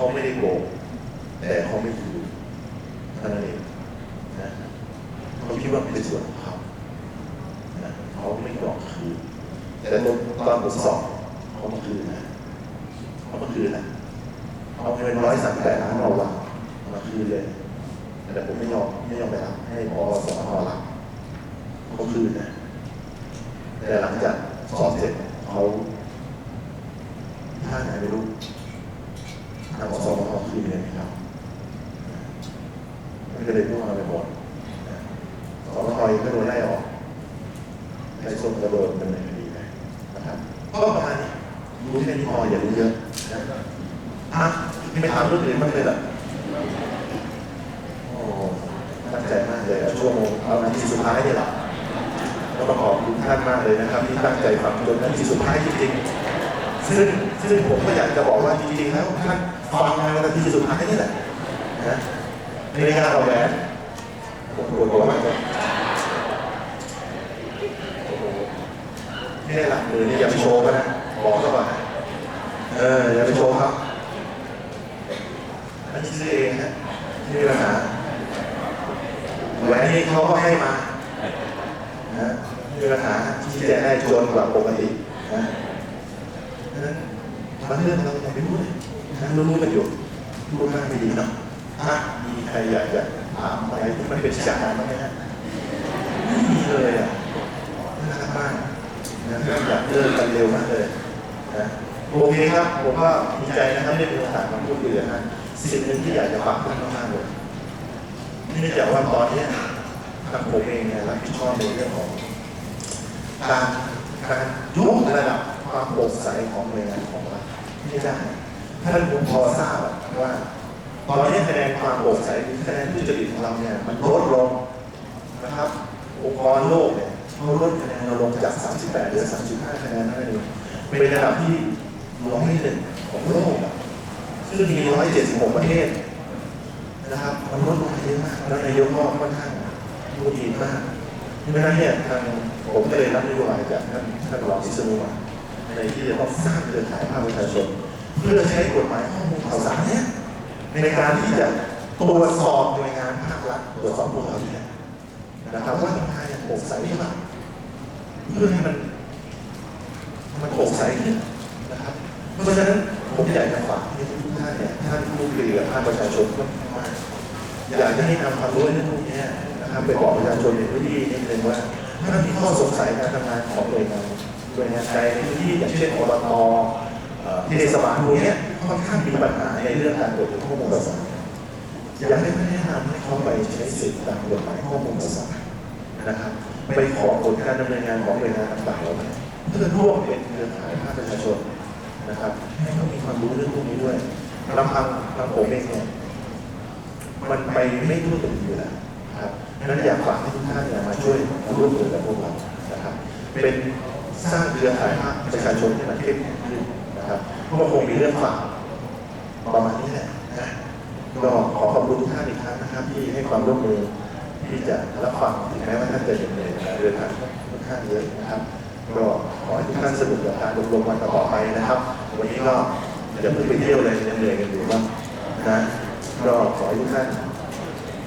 เขาไม่ได้โกงแต่เขาไม่คืนเท่านั้นเองนะเขาคิดว่าเป็นส่วนของเขานะเขาไม่ยอมคืนแต่ตอนตอนผมสอบเขามาคืนนะเขามาคืนนะเอาเงินร้อยสามแปดล้านเราวางมาคืนเลย แต่ผมไม่ยอมไม่ยอมไปรับให้พอสอนอรับเขาคืนนะแต่หลังจากสอบเสร็จเขาท่าไหนไม่รู้ ทางอสมคืนเลยนะครับมันก็เลยพูดมาไปหมดสมทอยก็โดนไล่ออกใครส่งกระโดดดำเนินคดีไปนะครับก็ประมาณนี้รู้แค่นี้พออย่ารู้เยอะนะอะไม่ถามเรื่องอื่นบ้างเลยเหรอโอ้ตั้งใจมากเลยเอาช่วโมงเอานาทีสุดท้ายเนี่ยแหละก็ต้องขอบคุณท่านมากเลยนะครับ ที่ตั้งใจฟังจนนาทีสุดท้ายจริงๆ ซึ่งซึ่งผมก็อยากจะบอกว่าจริงๆแล้วท่านฟังมานาทีสุดท้ายนี่แหละนะในงานเราแหวนผมปวดหัวมากเลยโอ้โหนี่หลักมือนี่อย่าไปโชว์กันนะบอกเขาก่อนเอออย่าไปโชว์ครับอันนี้ซื้อเองนะไม่มีปัญหาแหวนนี่เขาก็ให้มานะมีปัญหาที่จะได้จนกว่าปกตินะ นั้นบางเรื่องเราอย่าไปรู้เลยนะรู้ๆกันอยู่รู้มากไม่ดีเนาะถ้ามีใครอยากจะถามอะไรที่มันเป็นวิชาการบ้างไหมฮะไม่มีเลยอะน่ารักมากนะอยากเลิกกันเร็วมากเลยนะโอเคครับ ผมก็ดีใจนะครับได้มีโอกาสมาพูดคุยกับท่านสิ่งหนึ่งที่อยากจะฝากท่านมากๆเลยเนื่องจากว่าตอนนี้ทางผมเองเนี่ยรับผิดชอบในเรื่องของการการยกระดับ ความโปร่งใสของหน่วยงานของรัฐไม่ได้ ท่านคงพอทราบว่า ตอนนี้คะแนนความโปร่งใสหรือคะแนนทุจริตของเราเนี่ยมันลดลงนะครับ องค์กรโลกเนี่ยเขาลดคะแนนเราลงจาก 38เหลือ 35 คะแนนนั่นเองเป็นระดับที่ร้อยหนึ่งของโลกซึ่งมี 176 ประเทศนะครับมันลดลงเยอะมากแล้วนายกก็ค่อนข้างดูดีมากเพราะฉะนั้นเนี่ยทางผมก็เลยรับนโยบายจากท่านท่านรองวิศนุมา ในที่จะต้องสร้างเครือข่ายภาคประชาชน เพื่อใช้กฎหมายข้อมูลข่าวสารเนี่ยในการที่จะตรวจสอบหน่วยงานภาครัฐตรวจสอบพวกเราเนี่ยนะครับว่าทำงานอย่างโปร่งใสหรือเปล่าเพื่อให้มันมันโปร่งใสขึ้นนะครับ เพราะฉะนั้นผมอยากจะฝากให้ทุกท่านเนี่ยท่านผู้บริหารภาคประชาชนก็มากอยากจะให้นำความรู้เรื่องพวกนี้นะครับไปบอกประชาชนในพื้นที่นิดนึงว่าถ้ามีข้อสงสัยการทำงานของหน่วยงาน หน่วยงานใดในพื้นที่อย่างเช่นอบตเอ่อเทศบาลพวกเนี้ยค่อนข้างมีปัญหาในเรื่องการตรวจข้อมูลข่าวสาอยากให้ท่านแนะนำให้เขาไปใช้สิทธิ์ตามกฎหมายข้อมูลข่าวสานะครับไปขอผลการดำเนินงานของหน่วยงานต่างๆเหล่านี้เพื่อร่วมเป็นเครือข่ายภาคประชาชนนะครับให้เขามีความรู้เรื่องพวกนี้ด้วยลำพังทางผมเองเนี่ยมันไปไม่ทั่วถึงอยู่แล้วนะครับดังนั้นอยากฝากให้ทุกท่านเนี่ยมาช่วยมาร่วมมือกับพวกเรานะครับเป็น สร้างเครือข่ายภาคประชาชนให้มันเข้มแข็งขึ้นนะครับเพราะว่าคงมีเรื่องฝากประมาณนี้แหละนะก็ขอขอบคุณทุกท่านอีกครั้งนะครับ ที่ให้ความร่วมมือที่จะรับฟังถึงแม้ว่าท่านจะเหนื่อยเดินทางค่อนข้างเยอะนะครับ ก็ขอให้ทุกท่านสนุกกับการอบรมวันต่อไปนะครับ วันนี้ก็อย่าเพิ่งไปเที่ยวเลยยังเหนื่อยกันอยู่บ้างนะก็ขอให้ทุกท่าน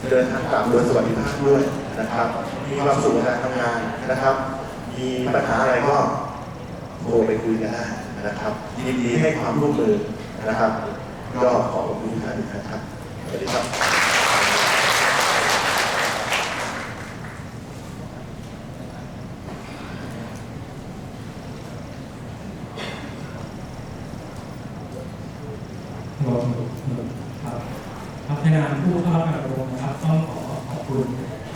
เดินทางกลับโดยสวัสดิภาพด้วยนะครับ มีความสุขในการทำงานนะครับ มีปัญหาอะไรก็โทรไปคุยกันได้นะครับ ยินดีให้ความร่วมมือนะครับ ก็ขอบคุณท่านอีกครั้งครับสวัสดีครับรวมครับครับในนามผู้เข้ารับการอบรมนะครับ ต้องขอขอบคุณ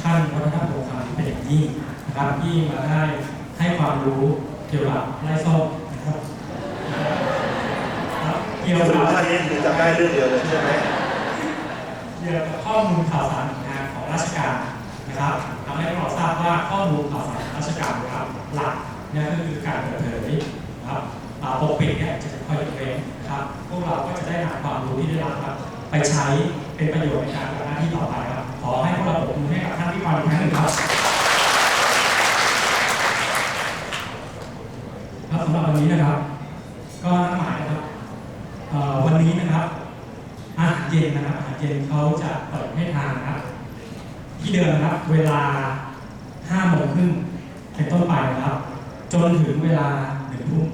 ท่านวัฒนธรรมโรงการเป็นอย่างยิ่ง ครับที่มาได้ให้ความรู้เกี่ยวกับไร่ส้มนะครับครับเกี่ยวสรุกัปบท่านนี้คือจำได้เรื่องเดียวเลยใช่ไหมเกี่ยวกับข้อมูลข่าวสารงานของราชการนะครับทำให้เราทราบว่าข้อมูลข่าวสารราชการนะครับหลักเนี่ยก็คือการเปิดเผยนะครับอ่าปกปิดเนี่ยจะเป็นข้อยกเว้นนะครับพวกเราก็จะได้นำความรู้ที่ได้รับครับไปใช้เป็นประโยชน์ในการทำหน้าที่ต่อไปครับขอให้พวกเราปรบมือให้กับท่านที่ฟังอีกครั้งหนึ่งครับครับสำหรับ วันนี้นะครับ ก็นัดหมายนะครับวันนี้นะครับอาหารเย็นนะครับอาหารเย็นเขาจะเปิดให้ทานนะครับ ที่เดิมนะครับ เวลา5โมงครึ่งเป็นต้นไปนะครับ จนถึงเวลาหนึ่งทุ่ม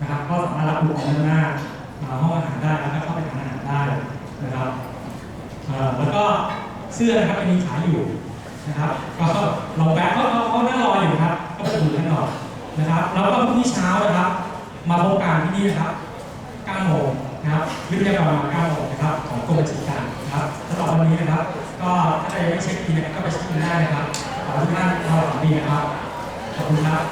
นะครับ ก็สามารถรับลูกค้าหน้ามาห้องอาหารได้แล้วก็เข้าไปทานอาหารได้นะครับแล้วก็เสื้อนะครับมีขายอยู่นะครับ ก็ลองแวะเขาเขาเขานั่งรออยู่นะครับก็ไปดูกันหน่อยนะครับ แล้วก็พรุ่งนี้เช้านะครับ มาพบกั นี่นะครับ9โมงนะครับวิทยากรมา9โมงนะครับของกรมจัดการนะครับสำหรับวันนี้นะครับ ก็ถ้าใครยังไม่เช็คอินนะครับก็ไปเช็คอินได้นะครับขอให้ทุกท่านตลอดปีนะครับขอบคุณครับ